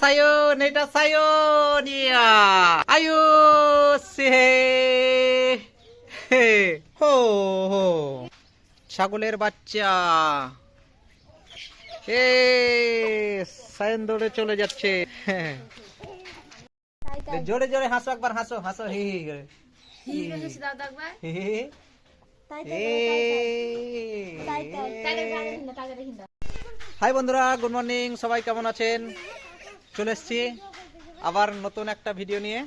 সায়ন এটা সায়ন ইয়া আয়ুষ হে হে হো ছাগলের বাচ্চা। এ সায়ন দৌড়ে চলে যাচ্ছে। জোরে জোরে হাসো একবার হাসো হাসো হি হি করে। হাই বন্ধুরা গুড মর্নিং সবাই কেমন আছেন? চলে এসছি আবার নতুন একটা ভিডিও নিয়ে।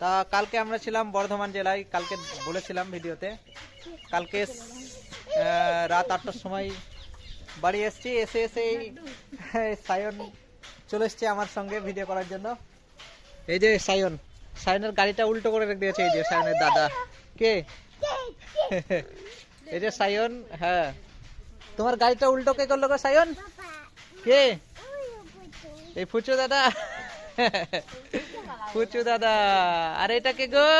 তা কালকে আমরা ছিলাম বর্ধমান জেলায়, কালকে বলেছিলাম ভিডিওতে। কালকে রাত আটটার সময় বাড়ি এসছি, এসে এসে সায়ন চলে এসছে আমার সঙ্গে ভিডিও করার জন্য। এই যে সায়ন, সায়নের গাড়িটা উল্টো করে রেখে দিয়েছে, এই যে সায়নের দাদা। কে? এই যে সায়ন হ্যাঁ। তোমার গাড়িটা উল্টো কে করল গো সায়ন? কে? এই ফুচু দাদা। ফুচু দাদা আর এটা কে গো?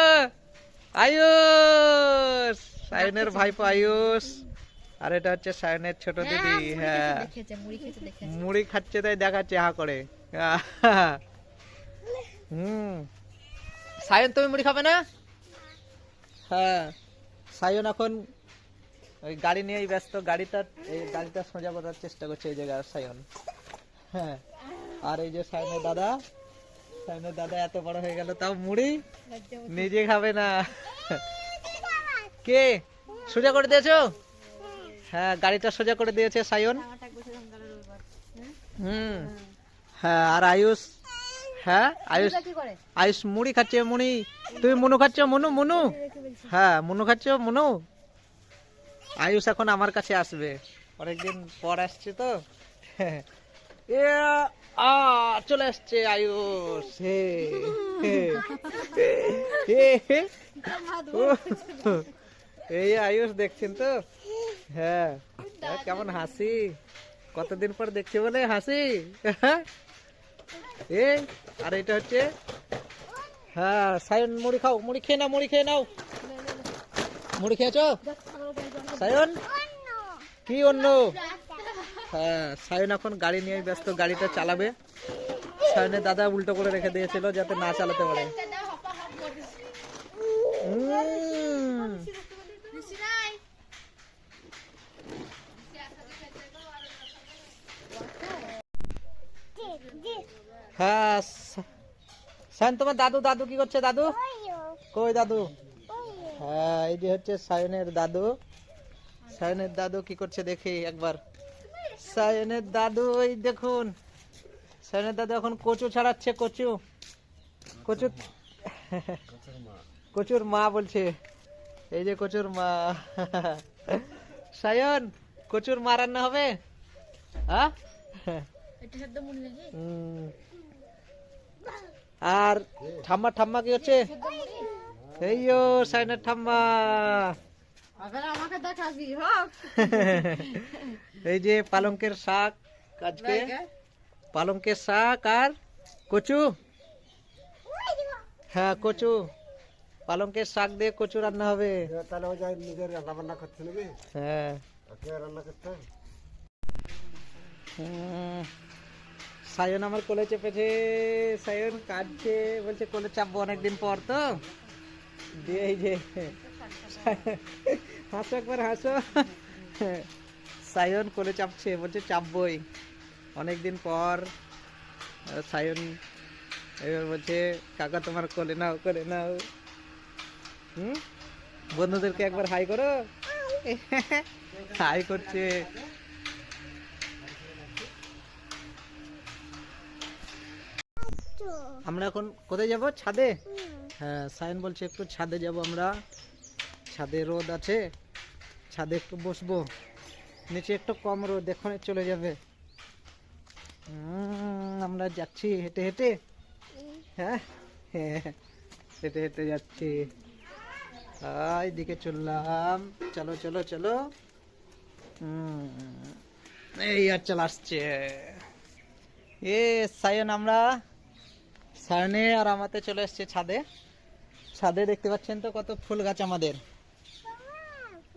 আয়ুষ। সায়নের ভাইপো আয়ুষ। আর এটা হচ্ছে সায়নের ছোট দিদি হ্যাঁ। খেতে দেখেছে। মুড়ি খাচ্ছে তাই দেখাচ্ছে হা করে। হুম। সায়ন তুমি মুড়ি খাবে না? হ্যাঁ। সায়ন এখন ওই গাড়ি নিয়েই ব্যস্ত গাড়িটা এই গাড়িটা সোজা করার চেষ্টা করছে এই জায়গায় সায়ন। হ্যাঁ। আর এই যে সায়নের দাদা সায়নের দাদা এত বড় হয়ে গেল তাও মুড়ি নিজে খাবে না। কে? সোজা করে দিয়েছ? হ্যাঁ গাড়িটা সোজা করে দিয়েছে সায়ন। হুম। হ্যাঁ আর আয়ুষ? হ্যাঁ আয়ুষ আয়ুষ মুড়ি খাচ্ছে মুড়ি তুমি মনু খাচ্ছ মনু মনু। হ্যাঁ মনু খাচ্ছ মনু। আয়ুষ এখন আমার কাছে আসবে। অনেকদিন পর আসছে তো। এ আ চলে আসছে আয়ুষ। হে হে, হে, হে। ও, এই আয়ুষ দেখছেন তো? হ্যাঁ। হ্যাঁ, কেমন হাসি? কতদিন পর দেখছি বলে হাসি? এ আর এটা হচ্ছে? হ্যাঁ সায়ন মুড়ি খাও মুড়ি খেয়ে নাও মুড়ি খেয়ে নাও। মুড়ি খেয়েছো? সায়ন? কি অন্য হ্যাঁ সায়ন এখন গাড়ি নিয়ে ব্যস্ত, গাড়িটা চালাবে। সায়নের দাদা উল্টো করে রেখে দিয়েছিল যাতে না চালাতে পারে। হ্যাঁ সায়ন, তোমার দাদু দাদু কি করছে, দাদু? কই দাদু? হ্যাঁ এই যে হচ্ছে সায়নের দাদু। সায়নের দাদু কি করছে দেখি একবার। সায়নের দাদু এই দেখুন। সায়নের দাদু এখন কচু ছাড়াচ্ছে কচু। কচু কচুর মা বলছে। এই যে কচুর মা। সায়ন কচুর মা রান্না হবে? হ্যাঁ। আর ঠাম্মা ঠাম্মা কি হচ্ছে? এই ও সাইনের ঠাম্মা। আমাকে দেখাবি হোক এই যে পালঙ্কের শাক আজকে। পালঙ্কের শাক আর কচু। হ্যাঁ কচু। পালঙ্কের শাক দিয়ে কচু রান্না হবে। তাহলে ও যাই নিজের রান্না বান্না করছে নাকি হ্যাঁ। ওকে রান্না করতে? হবে? হুম। সায়ন আমার কোলে চেপেছে। সায়ন কাঁদছে বলছে কোলে চাপবো অনেকদিন পর তো। দিয়ে এই যে হাসো একবার হাসো। সায়ন কোলে চাপছে বলছে চাপবই। অনেকদিন পর সায়ন এবার বলছে কাকা তোমার কোলে নাও কোলে নাও। হুম? বন্ধুদেরকে একবার হাই করো। হাই করছে। আমরা এখন কোথায় যাব? ছাদে? হ্যাঁ সায়ন বলছে একটু ছাদে যাব আমরা। ছাদে রোদ আছে ছাদে একটু বসবো। নিচে একটু কম রোদ এখনই চলে যাবে। আমরা যাচ্ছি হেঁটে হেঁটে। হ্যাঁ হ্যাঁ, হেঁটে হেঁটে যাচ্ছি। এই দিকে চললাম। চলো চলো চলো। এই আর চলে আসছে। এ সায়ন আমরা সায়নে আর আমাতে চলে এসছে ছাদে। ছাদে দেখতে পাচ্ছেন তো কত ফুল গাছ আমাদের।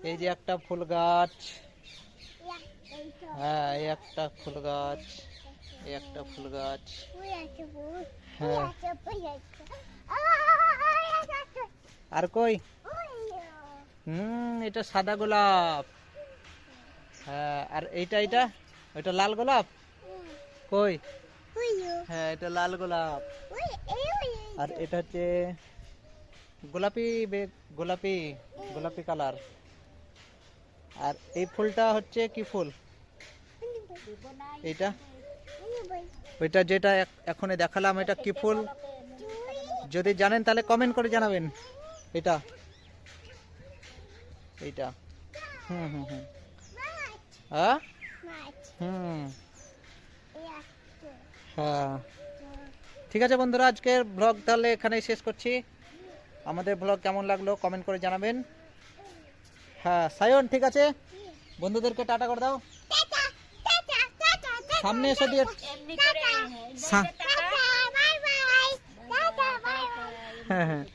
এই যে একটা ফুল গাছ। হ্যাঁ এই একটা ফুল গাছ, এই একটা ফুল গাছ। হ্যাঁ। আর কই? হুম, এটা সাদা গোলাপ। হ্যাঁ আর এইটা এটা ওইটা লাল গোলাপ? কই? হ্যাঁ এটা লাল গোলাপ। আর এটা হচ্ছে গোলাপি গোলাপি গোলাপি কালার। আর এই ফুলটা হচ্ছে কি ফুল? এইটা? ওইটা যেটা এখনই দেখালাম, এটা কি ফুল? যদি জানেন তাহলে কমেন্ট করে জানাবেন। এটা এইটা? হুম হুম হুম। হ্যাঁ? হুম। হ্যাঁ। ঠিক আছে বন্ধুরা, আজকের ব্লগ তাহলে এখানেই শেষ করছি। আমাদের ব্লগ কেমন লাগল কমেন্ট করে জানাবেন। হ্যাঁ সায়ন, ঠিক আছে? বন্ধুদেরকে টাটা করে দাও। সামনে এসে দিয়ে হ্যাঁ হ্যাঁ।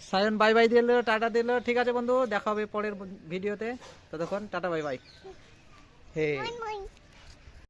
সায়ন বাই বাই দিল, টাটা দিল। ঠিক আছে বন্ধু, দেখা হবে পরের ভিডিওতে। ততক্ষণ, টাটা বাই বাই হে।